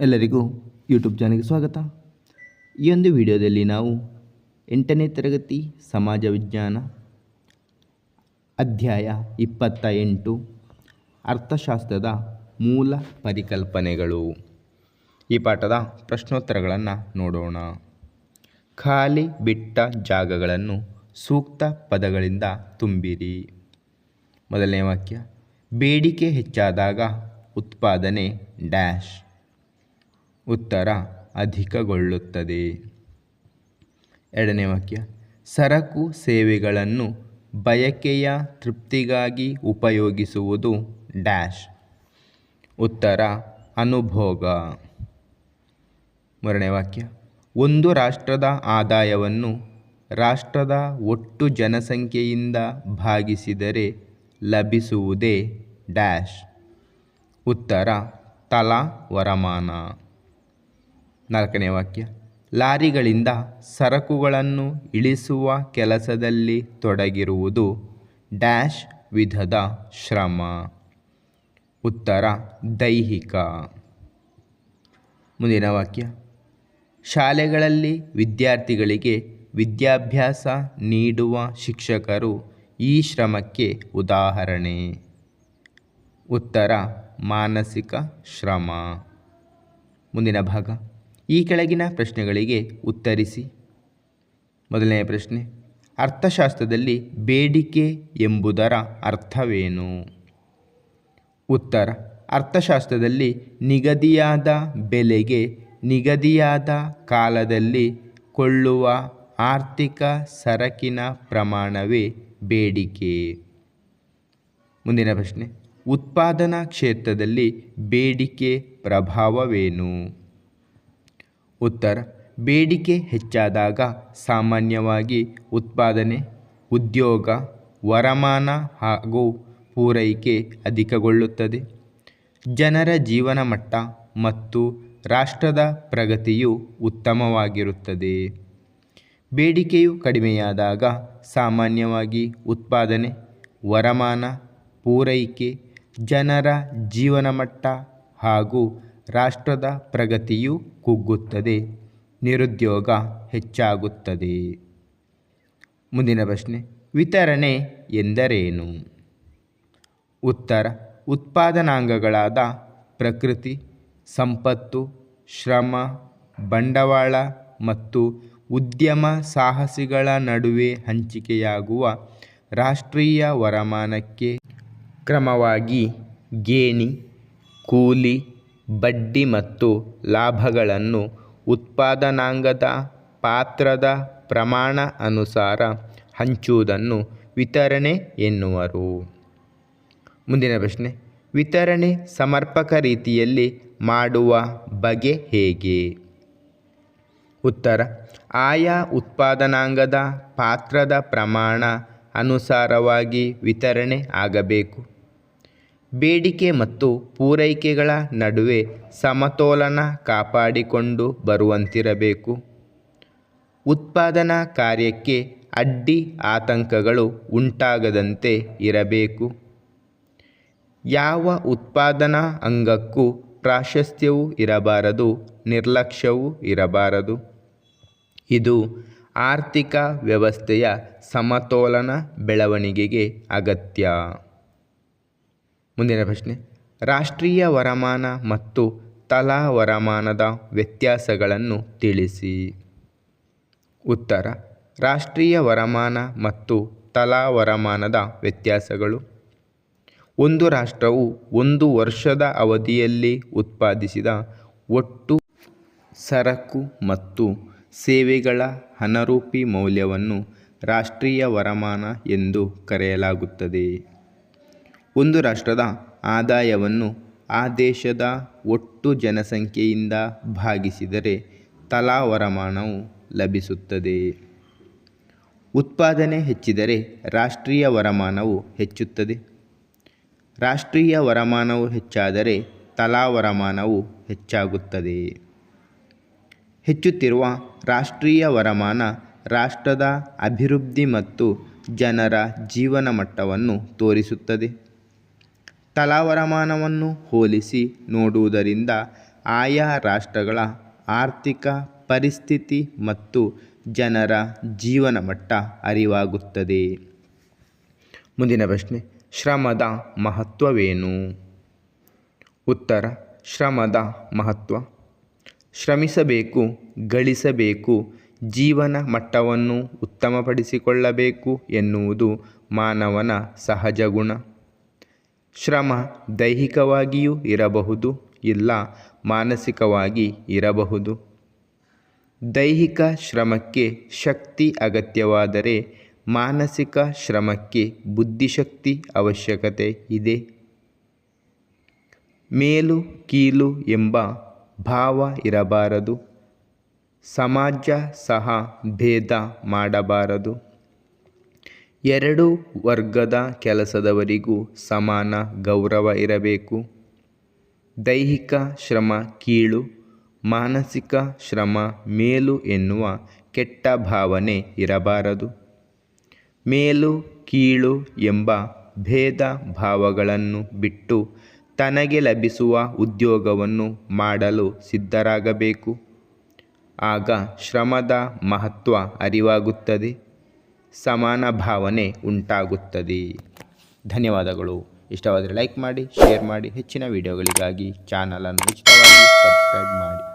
ಎಲ್ಲರಿಗೂ ಯೂಟ್ಯೂಬ್ ಚಾನಲ್ಗೆ ಸ್ವಾಗತ. ಈ ಒಂದು ವಿಡಿಯೋದಲ್ಲಿ ನಾವು ಎಂಟನೇ ತರಗತಿ ಸಮಾಜ ವಿಜ್ಞಾನ ಅಧ್ಯಾಯ ಇಪ್ಪತ್ತ ಎಂಟು ಅರ್ಥಶಾಸ್ತ್ರದ ಮೂಲ ಪರಿಕಲ್ಪನೆಗಳು. ಈ ಪಾಠದ ಪ್ರಶ್ನೋತ್ತರಗಳನ್ನು ನೋಡೋಣ. ಖಾಲಿ ಬಿಟ್ಟ ಜಾಗಗಳನ್ನು ಸೂಕ್ತ ಪದಗಳಿಂದ ತುಂಬಿರಿ. ಮೊದಲನೇ ವಾಕ್ಯ, ಬೇಡಿಕೆ ಹೆಚ್ಚಾದಾಗ ಉತ್ಪಾದನೆ ಡ್ಯಾಶ್. ಉತ್ತರ ಅಧಿಕಗೊಳ್ಳುತ್ತದೆ. ಎರಡನೇ ವಾಕ್ಯ. ಸರಕು ಸೇವೆಗಳನ್ನು ಬಯಕೆಯ ತೃಪ್ತಿಗಾಗಿ ಉಪಯೋಗಿಸುವುದು ಡ್ಯಾಶ್. ಉತ್ತರ ಅನುಭೋಗ. ಮೂರನೇ ವಾಕ್ಯ. ಒಂದು ರಾಷ್ಟ್ರದ ಆದಾಯವನ್ನು ರಾಷ್ಟ್ರದ ಒಟ್ಟು ಜನಸಂಖ್ಯೆಯಿಂದ ಭಾಗಿಸಿದರೆ ಲಭಿಸುವುದೇ ಡ್ಯಾಶ್. ಉತ್ತರ ತಲಾ ವರಮಾನ. ನಾಲ್ಕನೇ ವಾಕ್ಯ. ಲಾರಿಗಳಿಂದ ಸರಕುಗಳನ್ನು ಇಳಿಸುವ ಕೆಲಸದಲ್ಲಿ ತೊಡಗಿರುವುದು ಡ್ಯಾಶ್ ವಿಧದ ಶ್ರಮ. ಉತ್ತರ, ದೈಹಿಕ. ಮುಂದಿನ ವಾಕ್ಯ. ಶಾಲೆಗಳಲ್ಲಿ ವಿದ್ಯಾರ್ಥಿಗಳಿಗೆ ವಿದ್ಯಾಭ್ಯಾಸ ನೀಡುವ ಶಿಕ್ಷಕರು ಈ ಶ್ರಮಕ್ಕೆ ಉದಾಹರಣೆ. ಉತ್ತರ, ಮಾನಸಿಕ ಶ್ರಮ. ಮುಂದಿನ ಭಾಗ. ಈ ಕೆಳಗಿನ ಪ್ರಶ್ನೆಗಳಿಗೆ ಉತ್ತರಿಸಿ. ಮೊದಲನೆಯ ಪ್ರಶ್ನೆ, ಅರ್ಥಶಾಸ್ತ್ರದಲ್ಲಿ ಬೇಡಿಕೆ ಎಂಬುದರ ಅರ್ಥವೇನು? ಉತ್ತರ, ಅರ್ಥಶಾಸ್ತ್ರದಲ್ಲಿ ನಿಗದಿಯಾದ ಬೆಲೆಗೆ ನಿಗದಿಯಾದ ಕಾಲದಲ್ಲಿ ಕೊಳ್ಳುವ ಆರ್ಥಿಕ ಸರಕಿನ ಪ್ರಮಾಣವೇ ಬೇಡಿಕೆ. ಮುಂದಿನ ಪ್ರಶ್ನೆ, ಉತ್ಪಾದನಾ ಕ್ಷೇತ್ರದಲ್ಲಿ ಬೇಡಿಕೆ ಪ್ರಭಾವವೇನು? ಉತ್ತರ, ಬೇಡಿಕೆ ಹೆಚ್ಚಾದಾಗ ಸಾಮಾನ್ಯವಾಗಿ ಉತ್ಪಾದನೆ, ಉದ್ಯೋಗ, ವರಮಾನ ಹಾಗೂ ಪೂರೈಕೆ ಅಧಿಕಗೊಳ್ಳುತ್ತದೆ. ಜನರ ಜೀವನ ಮಟ್ಟ ಮತ್ತು ರಾಷ್ಟ್ರದ ಪ್ರಗತಿಯು ಉತ್ತಮವಾಗಿರುತ್ತದೆ. ಬೇಡಿಕೆಯು ಕಡಿಮೆಯಾದಾಗ ಸಾಮಾನ್ಯವಾಗಿ ಉತ್ಪಾದನೆ, ವರಮಾನ, ಪೂರೈಕೆ, ಜನರ ಜೀವನಮಟ್ಟ ಹಾಗೂ ರಾಷ್ಟ್ರದ ಪ್ರಗತಿಯು ಕುಗ್ಗುತ್ತದೆ, ನಿರುದ್ಯೋಗ ಹೆಚ್ಚಾಗುತ್ತದೆ. ಮುಂದಿನ ಪ್ರಶ್ನೆ, ವಿತರಣೆ ಎಂದರೇನು? ಉತ್ತರ, ಉತ್ಪಾದನಾಂಗಗಳಾದ ಪ್ರಕೃತಿ, ಸಂಪತ್ತು, ಶ್ರಮ, ಬಂಡವಾಳ ಮತ್ತು ಉದ್ಯಮ ಸಾಹಸಿಗಳ ನಡುವೆ ಹಂಚಿಕೆಯಾಗುವ ರಾಷ್ಟ್ರೀಯ ವರಮಾನಕ್ಕೆ ಕ್ರಮವಾಗಿ ಗೇಣಿ, ಕೂಲಿ ಬಡ್ಡಿ ಮತ್ತು ಲಾಭಗಳನ್ನು ಉತ್ಪಾದನಾಂಗದ ಪಾತ್ರದ ಪ್ರಮಾಣ ಅನುಸಾರ ಹಂಚುವುದನ್ನು ವಿತರಣೆ ಎನ್ನುವರು. ಮುಂದಿನ ಪ್ರಶ್ನೆ, ವಿತರಣೆ ಸಮರ್ಪಕ ರೀತಿಯಲ್ಲಿ ಮಾಡುವ ಬಗೆ ಹೇಗೆ? ಉತ್ತರ, ಆಯಾ ಉತ್ಪಾದನಾಂಗದ ಪಾತ್ರದ ಪ್ರಮಾಣ ಅನುಸಾರವಾಗಿ ವಿತರಣೆ ಆಗಬೇಕು. ಬೇಡಿಕೆ ಮತ್ತು ಪೂರೈಕೆಗಳ ನಡುವೆ ಸಮತೋಲನ ಕಾಪಾಡಿಕೊಂಡು ಬರುವಂತಿರಬೇಕು. ಉತ್ಪಾದನಾ ಕಾರ್ಯಕ್ಕೆ ಅಡ್ಡಿ ಆತಂಕಗಳು ಉಂಟಾಗದಂತೆ ಇರಬೇಕು. ಯಾವ ಉತ್ಪಾದನಾ ಅಂಗಕ್ಕೂ ಪ್ರಾಶಸ್ತ್ಯವೂ ಇರಬಾರದು, ನಿರ್ಲಕ್ಷ್ಯವೂ ಇರಬಾರದು. ಇದು ಆರ್ಥಿಕ ವ್ಯವಸ್ಥೆಯ ಸಮತೋಲನ ಬೆಳವಣಿಗೆಗೆ ಅಗತ್ಯ. ಮುಂದಿನ ಪ್ರಶ್ನೆ. ರಾಷ್ಟ್ರೀಯ ವರಮಾನ ಮತ್ತು ತಲಾ ವರಮಾನದ ವ್ಯತ್ಯಾಸಗಳನ್ನು ತಿಳಿಸಿ. ಉತ್ತರ. ರಾಷ್ಟ್ರೀಯ ವರಮಾನ ಮತ್ತು ತಲಾ ವರಮಾನದ ವ್ಯತ್ಯಾಸಗಳು. ಒಂದು ರಾಷ್ಟ್ರವು ಒಂದು ವರ್ಷದ ಅವಧಿಯಲ್ಲಿ ಉತ್ಪಾದಿಸಿದ ಒಟ್ಟು ಸರಕು ಮತ್ತು ಸೇವೆಗಳ ಹಣರೂಪಿ ಮೌಲ್ಯವನ್ನು ರಾಷ್ಟ್ರೀಯ ವರಮಾನ ಎಂದು ಕರೆಯಲಾಗುತ್ತದೆ. ಒಂದು ರಾಷ್ಟ್ರದ ಆದಾಯವನ್ನು ಆ ದೇಶದ ಒಟ್ಟು ಜನಸಂಖ್ಯೆಯಿಂದ ಭಾಗಿಸಿದರೆ ತಲಾ ವರಮಾನವು ಲಭಿಸುತ್ತದೆ. ಉತ್ಪಾದನೆ ಹೆಚ್ಚಿದರೆ ರಾಷ್ಟ್ರೀಯ ವರಮಾನವು ಹೆಚ್ಚುತ್ತದೆ. ರಾಷ್ಟ್ರೀಯ ವರಮಾನವು ಹೆಚ್ಚಾದರೆ ತಲಾ ವರಮಾನವು ಹೆಚ್ಚಾಗುತ್ತದೆ. ಹೆಚ್ಚುತ್ತಿರುವ ರಾಷ್ಟ್ರೀಯ ವರಮಾನ ರಾಷ್ಟ್ರದ ಅಭಿವೃದ್ಧಿ ಮತ್ತು ಜನರ ಜೀವನ ಮಟ್ಟವನ್ನು ತೋರಿಸುತ್ತದೆ. ತಲಾ ವರಮಾನವನ್ನು ಹೋಲಿಸಿ ನೋಡುವುದರಿಂದ ಆಯಾ ರಾಷ್ಟ್ರಗಳ ಆರ್ಥಿಕ ಪರಿಸ್ಥಿತಿ ಮತ್ತು ಜನರ ಜೀವನ ಮಟ್ಟ ಅರಿವಾಗುತ್ತದೆ. ಮುಂದಿನ ಪ್ರಶ್ನೆ, ಶ್ರಮದ ಮಹತ್ವವೇನು? ಉತ್ತರ, ಶ್ರಮದ ಮಹತ್ವ. ಶ್ರಮಿಸಬೇಕು, ಗಳಿಸಬೇಕು, ಜೀವನ ಮಟ್ಟವನ್ನು ಉತ್ತಮಪಡಿಸಿಕೊಳ್ಳಬೇಕು ಎನ್ನುವುದು ಮಾನವನ ಸಹಜ ಗುಣ. ಶ್ರಮ ದೈಹಿಕವಾಗಿಯೂ ಇರಬಹುದು, ಇಲ್ಲ ಮಾನಸಿಕವಾಗಿ ಇರಬಹುದು. ದೈಹಿಕ ಶ್ರಮಕ್ಕೆ ಶಕ್ತಿ ಅಗತ್ಯವಾದರೆ ಮಾನಸಿಕ ಶ್ರಮಕ್ಕೆ ಬುದ್ಧಿಶಕ್ತಿ ಅವಶ್ಯಕತೆ ಇದೆ. ಮೇಲು ಕೀಲು ಎಂಬ ಭಾವ ಇರಬಾರದು. ಸಮಾಜ ಸಹ ಭೇದ ಮಾಡಬಾರದು. ಎರಡು ವರ್ಗದ ಕೆಲಸದವರಿಗೂ ಸಮಾನ ಗೌರವ ಇರಬೇಕು. ದೈಹಿಕ ಶ್ರಮ ಕೀಳು, ಮಾನಸಿಕ ಶ್ರಮ ಮೇಲು ಎನ್ನುವ ಕೆಟ್ಟ ಭಾವನೆ ಇರಬಾರದು. ಮೇಲು, ಕೀಳು ಎಂಬ ಭೇದ ಭಾವಗಳನ್ನು ಬಿಟ್ಟು ತನಗೆ ಲಭಿಸುವ ಉದ್ಯೋಗವನ್ನು ಮಾಡಲು ಸಿದ್ಧರಾಗಬೇಕು. ಆಗ ಶ್ರಮದ ಮಹತ್ವ ಅರಿವಾಗುತ್ತದೆ. ಸಮಾನ ಭಾವನೆ ಉಂಟಾಗುತ್ತದೆ. ಧನ್ಯವಾದಗಳು. ಇಷ್ಟವಾದರೆ ಲೈಕ್ ಮಾಡಿ, ಶೇರ್ ಮಾಡಿ. ಹೆಚ್ಚಿನ ವಿಡಿಯೋಗಳಿಗಾಗಿ ಚಾನಲನ್ನು ಉಚಿತವಾಗಿ ಸಬ್ಸ್ಕ್ರೈಬ್ ಮಾಡಿ.